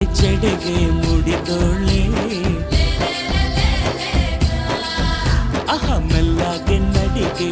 చెడగే ముడితోళ్ళే అహ నడిగే